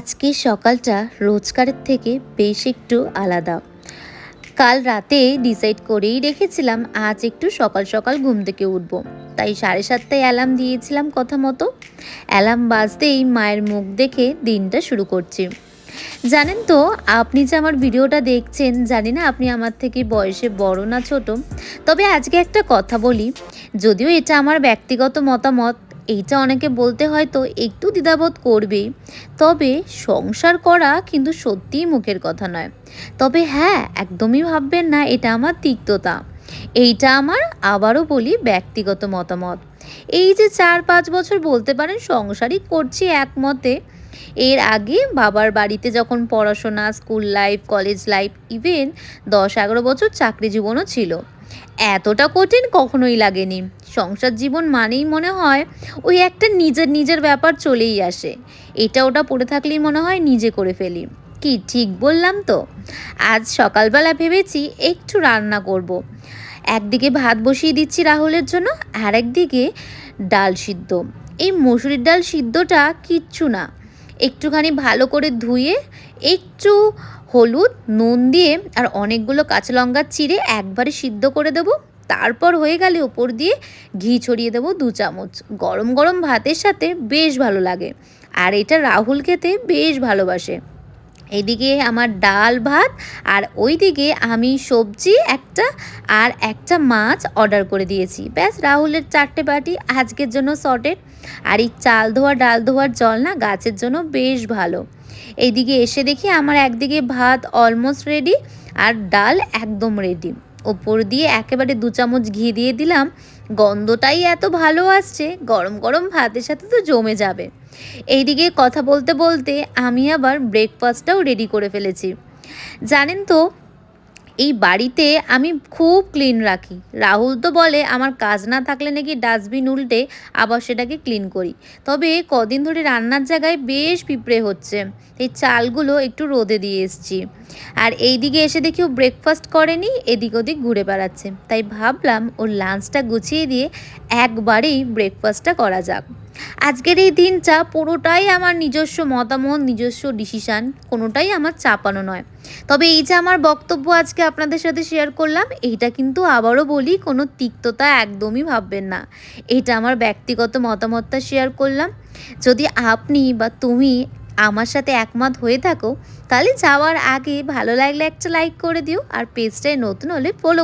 আজকের সকালটা রোজকারের থেকে বেশ একটু আলাদা। কাল রাতে ডিসাইড করেই রেখেছিলাম, আজ একটু সকাল সকাল ঘুম থেকে উঠবো। তাই সাড়ে সাতটায় অ্যালার্ম দিয়েছিলাম কথা মতো। অ্যালার্ম বাজতেই মায়ের মুখ দেখে দিনটা শুরু করছি। জানেন তো, আপনি যে আমার ভিডিওটা দেখছেন, জানি না আপনি আমার থেকে বয়সে বড় না ছোট। তবে আজকে একটা কথা বলি, যদিও এটা আমার ব্যক্তিগত মতামত এইটা অনেকে বলতে হয়তো একটু দ্বিধাবোধ করবেই। তবে সংসার করা কিন্তু সত্যিই মুখের কথা নয়। তবে হ্যাঁ একদমই ভাববেন না, এটা আমার তিক্ততা। এইটা আমার আবারও বলি ব্যক্তিগত মতামত। এই যে চার পাঁচ বছর বলতে পারেন সংসারই করছি একমতে। এর আগে বাবার বাড়িতে যখন পড়াশোনা, school life, college life, even দশ এগারো বছর চাকরি জীবনও ছিল। এতটা কঠিন কখনোই লাগেনি। সংসার জীবন মানেই মনে হয় ওই একটা নিজের নিজের ব্যাপার চলেই আসে। এটা ওটা পড়ে থাকলেই মনে হয় নিজে করে ফেলি। কি ঠিক বললাম তো? আজ সকালবেলা ভেবেছি একটু রান্না করব। একদিকে ভাত বসিয়ে দিচ্ছি রাহুলের জন্য আর একদিকে ডাল সিদ্ধ। এই মসুরির ডাল সিদ্ধটা কিচ্ছু না। একটুখানি ভালো করে ধুয়ে একটু হলুদ, নুন দিয়ে আর অনেকগুলো কাঁচা লঙ্কা চিড়ে একবারে সিদ্ধ করে দেবো। তারপর হয়ে গেলে ওপর দিয়ে ঘি ছড়িয়ে দেবো দু চামচ। গরম গরম ভাতের সাথে বেশ ভালো লাগে। আর এটা রাহুল খেতে বেশ ভালোবাসে। এদিকে আমার ডাল ভাত আর ওইদিকে আমি সবজি একটা আর একটা মাছ অর্ডার করে দিয়েছি। ব্যাস, রাহুলের চারটে বাটি আজকের জন্য সর্টেড আর এই চাল ধোয়া, ডাল ধোয়ার জল না গাছের জন্য বেশ ভালো। এইদিকে এসে দেখি আমার একদিকে ভাত অলমোস্ট রেডি আর ডাল একদম রেডি ওপর দিয়ে একেবারে দু চামচ ঘি দিয়ে দিলাম। গন্ধটাই এত ভালো আসছে, গরম গরম ভাতের সাথে তো জমে যাবে। এইদিকে কথা বলতে বলতে আমি আবার ব্রেকফাস্টটাও রেডি করে ফেলেছি। জানেন তো এই বাড়িতে আমি খুব ক্লিন রাখি। রাহুল তো বলে, আমার কাজ না থাকলে নাকি ডাস্টবিন উল্টে আবার সেটাকে ক্লিন করি। তবে কদিন ধরে রান্নার জায়গায় বেশ পিঁপড়ে হচ্ছে। এই চালগুলো একটু রোদে দিয়ে এসছি। আর এই দিকে এসে দেখি ও ব্রেকফাস্ট করেনি, এদিক ওদিক ঘুরে বেড়াচ্ছে। তাই ভাবলাম ওর লাঞ্চটা গুছিয়ে দিয়ে একবারেই ব্রেকফাস্টটা করা যাক। আজকের এই দিনটা পুরোটাই আমার নিজস্ব মতামত, নিজস্ব ডিসিশান কোনোটাই আমার চাপানো নয়। তবে এই যে আমার বক্তব্য আজকে আপনাদের সাথে শেয়ার করলাম, এইটা কিন্তু আবারও বলি, কোনো তিক্ততা একদমই ভাববেন না। এটা আমার ব্যক্তিগত মতামতটা শেয়ার করলাম। যদি আপনি বা তুমি আমার সাথে একমত হয়ে থাকো, তাহলে যাওয়ার আগে ভালো লাগলে একটা লাইক করে দিও, আর পেজটায় নতুন হলে ফলো